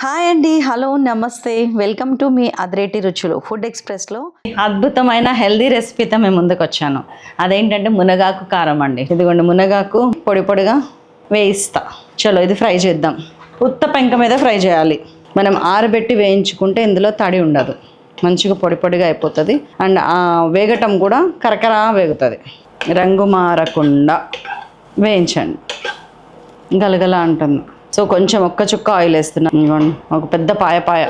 Hi అండి. Hello నమస్తే. Welcome to me అదిరేటి రుచులు. ఫుడ్ ఎక్స్ప్రెస్లో అద్భుతమైన హెల్దీ రెసిపీతో మేము ముందుకు వచ్చాను. అదేంటంటే మునగాకు కారం అండి. ఇదిగోండి మునగాకు పొడి పొడిగా వేయిస్తా. చలో ఇది ఫ్రై చేద్దాం. ఉత్త పెంక మీద ఫ్రై చేయాలి. మనం ఆరబెట్టి వేయించుకుంటే ఇందులో తడి ఉండదు. మంచిగా పొడి పొడిగా అయిపోతుంది. అండ్ ఆ వేగటం కూడా కరకరా వేగుతుంది. రంగు మారకుండా వేయించండి. గలగల అంటుంది. సో కొంచెం ఒక్క చుక్క ఆయిల్ వేస్తున్నాను ఇదిగోండి ఒక పెద్ద పాయ పాయ.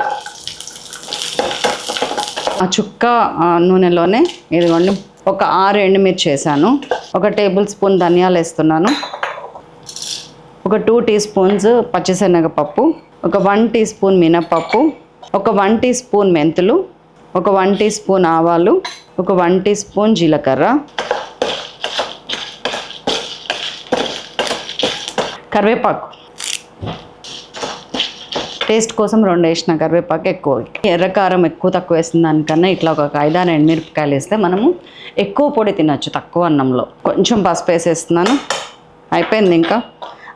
ఆ చుక్క ఆ, నూనెలోనే ఇదిగోండి ఒక ఆరు ఎండుమిర్చి వేసాను. ఒక టేబుల్ స్పూన్ ధనియాలు వేస్తున్నాను. ఒక టూ టీ స్పూన్స్ పచ్చిశనగపప్పు. ఒక వన్ టీ స్పూన్ మినపప్పు. ఒక వన్ టీ స్పూన్ మెంతులు. ఒక వన్ టీ స్పూన్ ఆవాలు. ఒక వన్ టీ స్పూన్ జీలకర్ర. కరివేపాకు. టేస్ట్ కోసం రెండు వేసిన కరివేపాకు ఎక్కువ. ఎర్రకారం ఎక్కువ తక్కువ వేసిన దానికన్నా ఇట్లా ఒక ఐదారు ఎండుమిరపకాయలు వేస్తే మనము ఎక్కువ పొడి తినచ్చు తక్కువ అన్నంలో. కొంచెం పసుపు వేసేస్తున్నాను. అయిపోయింది ఇంకా.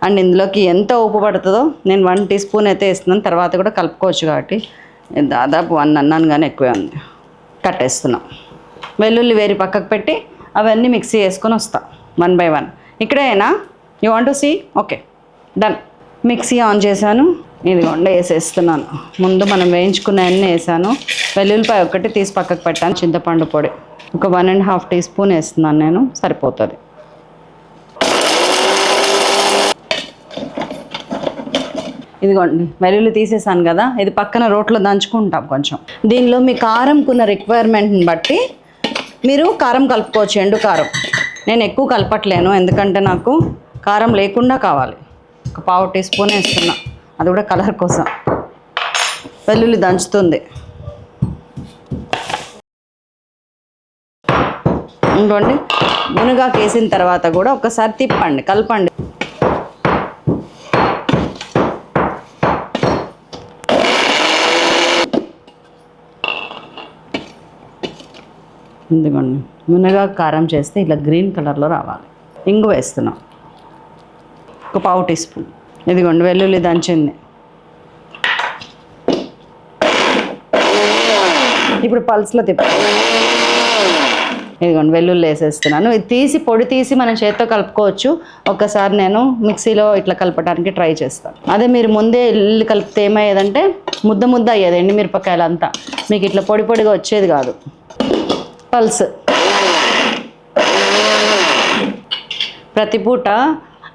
అండ్ ఇందులోకి ఎంత ఉప్పు పడుతుందో నేను వన్ టీ స్పూన్ అయితే వేస్తున్నాను. తర్వాత కూడా కలుపుకోవచ్చు కాబట్టి. దాదాపు వన్ అన్నాను కానీ ఎక్కువే ఉంది. కట్టేస్తున్నాం వెల్లుల్లి వేరి పక్కకు పెట్టి అవన్నీ మిక్సీ వేసుకొని వస్తాను one by one. ఇక్కడేనా? You want to see okay done mixie on చేశాను. ఇదిగోండి వేసేస్తున్నాను. ముందు మనం వేయించుకున్నవన్నీ వేసాను వెల్లుల్లిపాయ ఒకటి తీసి పక్కకు పెట్టాను చింతపండు పొడి. ఒక one and half teaspoon వేస్తున్నాను నేను సరిపోతుంది. ఇదిగోండి వెల్లుల్లి తీసేసాను కదా ఇది పక్కన రోట్లో దంచుకుంటాం కొంచెం. దీనిలో మీ కారంకున్న రిక్వైర్మెంట్ని బట్టి మీరు కారం కలుపుకోవచ్చు ఎండు కారం. నేను ఎక్కువ కలపట్లేను ఎందుకంటే నాకు కారం లేకుండా కావాలి. ఒక పావు టీ స్పూన్ వేస్తున్నా. అది కూడా కలర్ కోసం. వెల్లుల్లి దంచుతుంది. ఇంకోండి మునగాకు వేసిన తర్వాత కూడా ఒకసారి తిప్పండి కలపండి. ఇదిగోండి మునగాకు కారం చేస్తే ఇలా గ్రీన్ కలర్లో రావాలి. ఇంగు వేస్తున్నాం. ఒక పావు టీ స్పూన్. ఇదిగోండి వెల్లుల్లి దంచింది. ఇప్పుడు పల్స్లో తిప్పాలి ఇదిగోండి వెల్లుల్లి వేసేస్తున్నాను. ఇది తీసి పొడి తీసి మనం చేత్తో కలుపుకోవచ్చు. ఒక్కసారి నేను మిక్సీలో ఇట్లా కలపడానికి ట్రై చేస్తాను. అదే మీరు ముందే ఇల్లు కలిపితే ఏమయ్యేదంటే ముద్ద ముద్ద అయ్యేది ఎండుమిరపకాయలు అంతా మీకు ఇట్లా పొడి పొడిగా వచ్చేది కాదు. పల్స్. ప్రతి పూట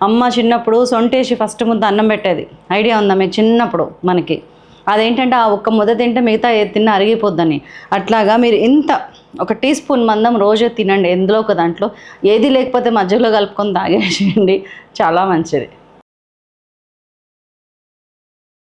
అమ్మ చిన్నప్పుడు సొంటేసి ఫస్ట్ ముద్ద అన్నం పెట్టేది. ఐడియా ఉందా మీకు? చిన్నప్పుడు మనకి. అదేంటంటే ఆ ఒక్క ముద్ద తింటే మిగతా ఏ తిన్న అరిగిపోద్దని. అట్లాగా మీరు ఇంత ఒక టీ స్పూన్ మందం రోజు తినండి. ఎందులో ఒక దాంట్లో ఏది లేకపోతే మధ్యలో కలుపుకొని తాగేసేయండి. చాలా మంచిది.